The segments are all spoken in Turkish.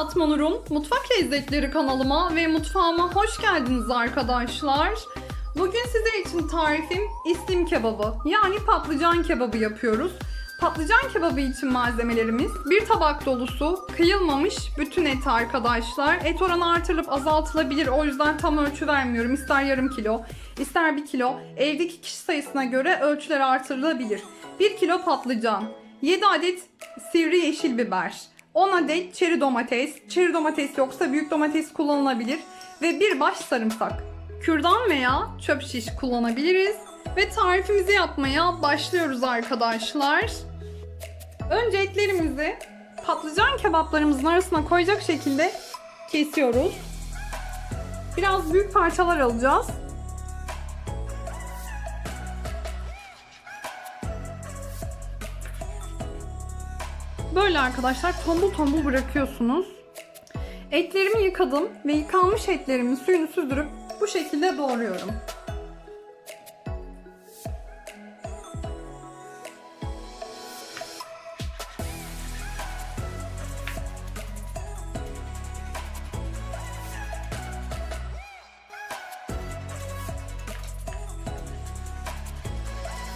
Fatma Nur'un Mutfak Lezzetleri kanalıma ve mutfağıma hoş geldiniz arkadaşlar. Bugün sizler için tarifim islim kebabı yani patlıcan kebabı yapıyoruz. Patlıcan kebabı için malzemelerimiz bir tabak dolusu kıyılmamış bütün et arkadaşlar. Et oranı artırılıp azaltılabilir o yüzden tam ölçü vermiyorum. İster yarım kilo ister bir kilo. Evdeki kişi sayısına göre ölçüler artırılabilir. 1 kilo patlıcan, 7 adet sivri yeşil biber, 10 adet çeri domates, çeri domates yoksa büyük domates kullanılabilir ve bir baş sarımsak. Kürdan veya çöp şiş kullanabiliriz ve tarifimizi yapmaya başlıyoruz arkadaşlar. Önce etlerimizi patlıcan kebaplarımızın arasına koyacak şekilde kesiyoruz. Biraz büyük parçalar alacağız. Böyle arkadaşlar tombul tombul bırakıyorsunuz. Etlerimi yıkadım ve yıkanmış etlerimin suyunu süzdürüp bu şekilde doğruyorum.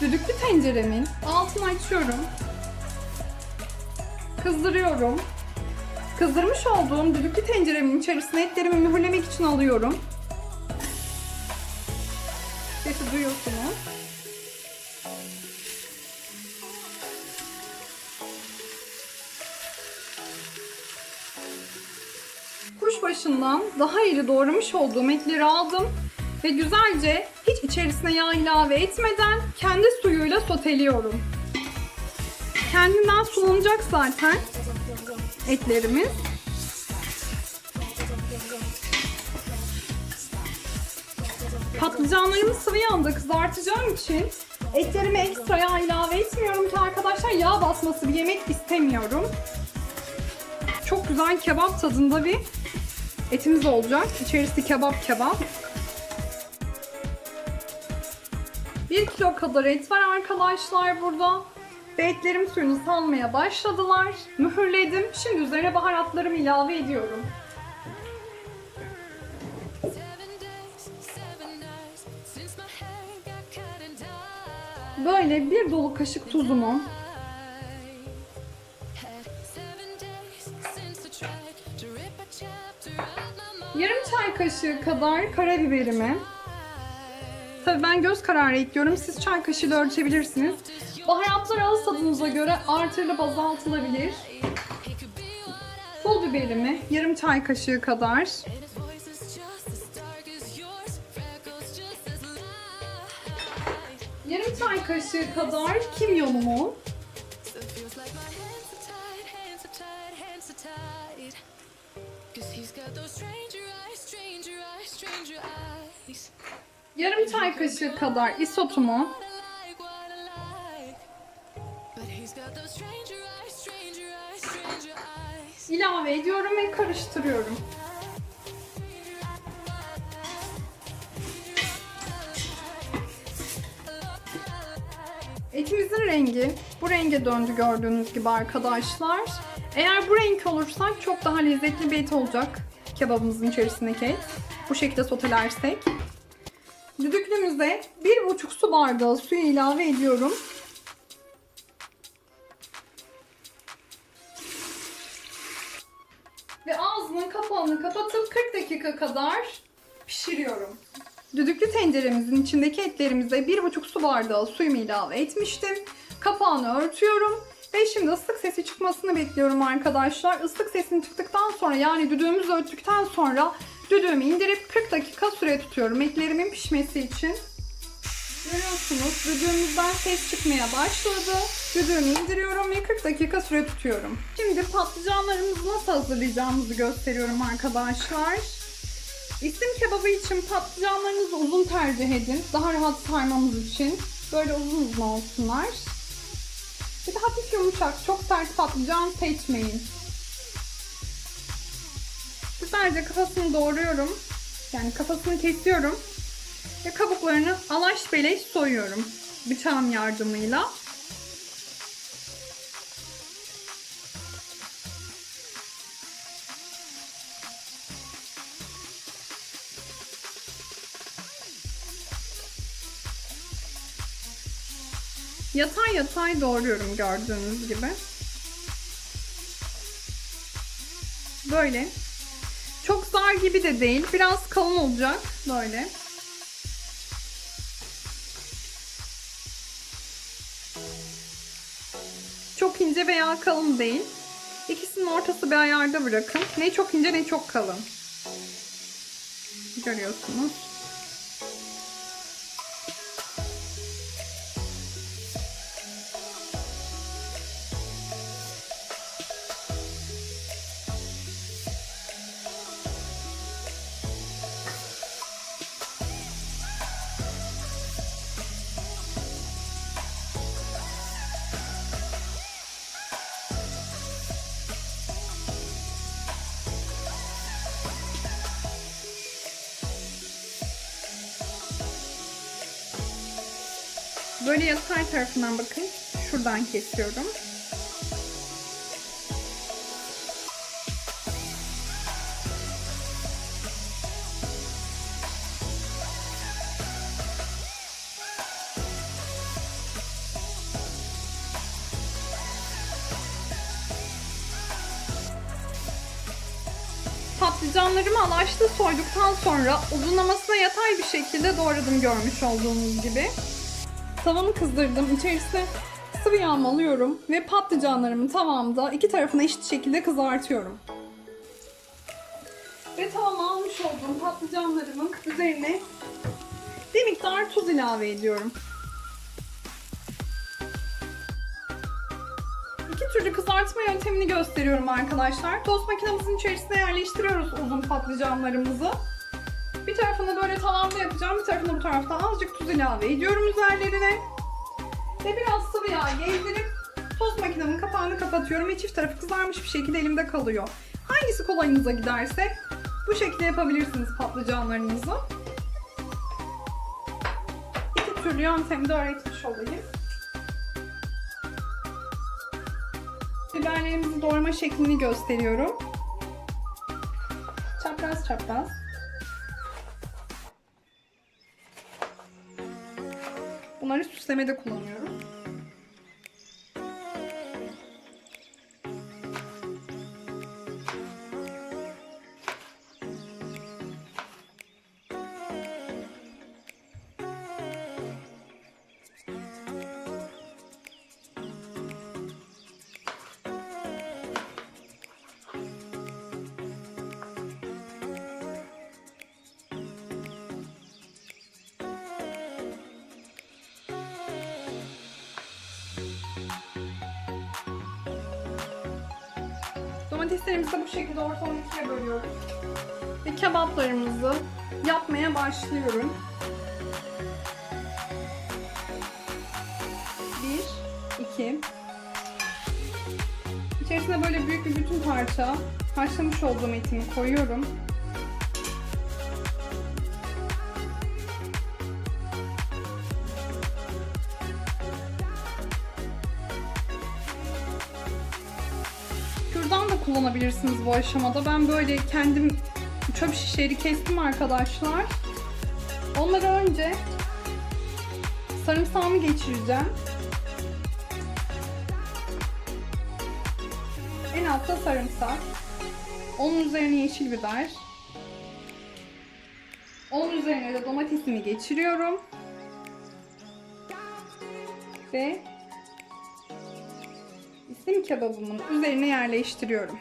Düdüklü tenceremin altını açıyorum. Kızdırıyorum. Kızdırmış olduğum düdüklü tenceremin içerisine etlerimi mühürlemek için alıyorum. Sesi duyuyorsunuz. Kuşbaşından daha iri doğramış olduğum etleri aldım ve güzelce hiç içerisine yağ ilave etmeden kendi suyuyla soteliyorum. Kendinden sulanacak zaten etlerimiz. Patlıcanlarımı sıvı yağda kızartacağım için etlerime ekstra yağ ilave etmiyorum ki arkadaşlar yağ basması bir yemek istemiyorum. Çok güzel kebap tadında bir etimiz olacak. İçerisi kebap kebap. 1 kilo kadar et var arkadaşlar burada. Ve etlerim suyunu salmaya başladılar. Mühürledim. Şimdi üzerine baharatlarımı ilave ediyorum. Böyle bir dolu kaşık tuzumu, yarım çay kaşığı kadar karabiberimi, Tabii ben göz kararı ekliyorum. Siz çay kaşığıyla ölçebilirsiniz. Baharatlar ağız tadınıza göre artırılıp azaltılabilir. Pul biberimi yarım çay kaşığı kadar. Yarım çay kaşığı kadar kimyonumu. Still feels like my hands ilave ediyorum ve karıştırıyorum. Etimizin rengi bu renge döndü gördüğünüz gibi arkadaşlar. Eğer bu renk olursa çok daha lezzetli bir et olacak kebabımızın içerisindeki et. Bu şekilde sotelersek. Düdüklümüze bir buçuk su bardağı suyu ilave ediyorum. Ve ağzının kapağını kapatıp 40 dakika kadar pişiriyorum. Düdüklü tenceremizin içindeki etlerimize 1,5 su bardağı suyumu ilave etmiştim. Kapağını örtüyorum ve şimdi ıslık sesi çıkmasını bekliyorum arkadaşlar. Islık sesini çıktıktan sonra yani düdüğümüzü öttükten sonra düdüğümü indirip 40 dakika süre tutuyorum etlerimin pişmesi için. Görüyorsunuz düdüğümüzden ses çıkmaya başladı. Düdüğümü indiriyorum ve 40 dakika süre tutuyorum. Şimdi patlıcanlarımızı nasıl hazırlayacağımızı gösteriyorum arkadaşlar. İslim kebabı için patlıcanlarınızı uzun tercih edin. Daha rahat sarmamız için. Böyle uzun uzun olsunlar. Bir de hafif yumuşak, çok sert patlıcan seçmeyin. Güzelce kafasını doğruyorum. Yani kafasını kesiyorum. Ve kabuklarını alaş beleş soyuyorum bıçağım yardımıyla. Yatay yatay doğruyorum gördüğünüz gibi. Böyle. Çok zar gibi de değil. Biraz kalın olacak. Böyle. İnce veya kalın değil. İkisinin ortası bir ayarda bırakın. Ne çok ince ne çok kalın. Görüyorsunuz. Böyle yatay tarafından bakın. Şuradan kesiyorum. Patlıcanlarımı alaşta soyduktan sonra uzunlamasına yatay bir şekilde doğradım görmüş olduğunuz gibi. Tavanı kızdırdım. İçerisine sıvı yağ alıyorum ve patlıcanlarımı tavamda iki tarafını eşit şekilde kızartıyorum. Ve tavama almış olduğum patlıcanlarımın üzerine bir miktar tuz ilave ediyorum. İki türlü kızartma yöntemini gösteriyorum arkadaşlar. Tost makinemizin içerisine yerleştiriyoruz uzun patlıcanlarımızı. Bir tarafını böyle tavanda yapacağım. Bir tarafını bu tarafta azıcık tuz ilave ediyorum üzerlerine. Ve biraz sıvı yağ gezdirip tost makinemin kapağını kapatıyorum ve çift tarafı kızarmış bir şekilde elimde kalıyor. Hangisi kolayınıza giderse bu şekilde yapabilirsiniz patlıcanlarınızı. İki türlü yöntemi de öğretmiş olayım. Biberlerimizi doğrama şeklini gösteriyorum. Çapraz çapraz. Bunları süslemede kullanıyorum. Domateslerimizi de bu şekilde ortadan ikiye bölüyoruz. Ve kebaplarımızı yapmaya başlıyorum. Bir, iki. İçerisine böyle büyük bir bütün parça haşlamış olduğum etimi koyuyorum. Kullanabilirsiniz bu aşamada. Ben böyle kendim çöp şişleri kestim arkadaşlar. Onları önce sarımsağımı geçireceğim. En altta sarımsak. Onun üzerine yeşil biber. Onun üzerine de domatesimi geçiriyorum. Ve İslim kebabımın üzerine yerleştiriyorum.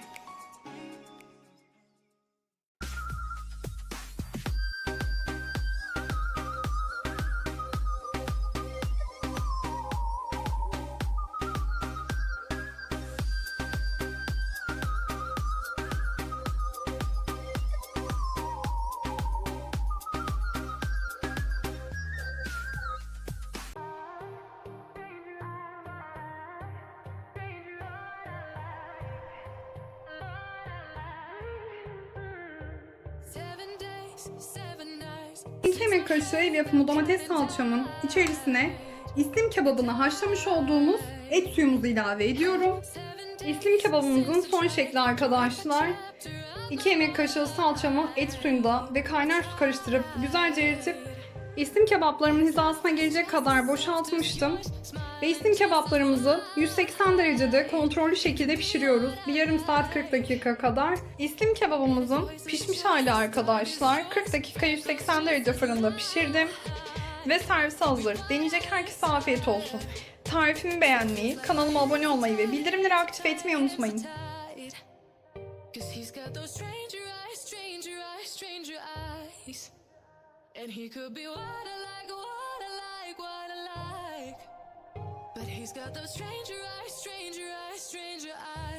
Yemek kaşığı ev yapımı domates salçamın içerisine islim kebabını haşlamış olduğumuz et suyumuzu ilave ediyorum. İslim kebabımızın son şekli arkadaşlar. 2 yemek kaşığı salçamı et suyunda ve kaynar su karıştırıp güzelce eritip İstim kebaplarımın hizasına gelecek kadar boşaltmıştım. Ve istim kebaplarımızı 180 derecede kontrollü şekilde pişiriyoruz. Bir yarım saat 40 dakika kadar. İstim kebabımızın pişmiş hali arkadaşlar. 40 dakika 180 derece fırında pişirdim. Ve servis hazır. Deneyecek herkese afiyet olsun. Tarifimi beğenmeyi, kanalıma abone olmayı ve bildirimleri aktif etmeyi unutmayın. And he could be what I like, what I like, what I like. But he's got those stranger eyes, stranger eyes, stranger eyes.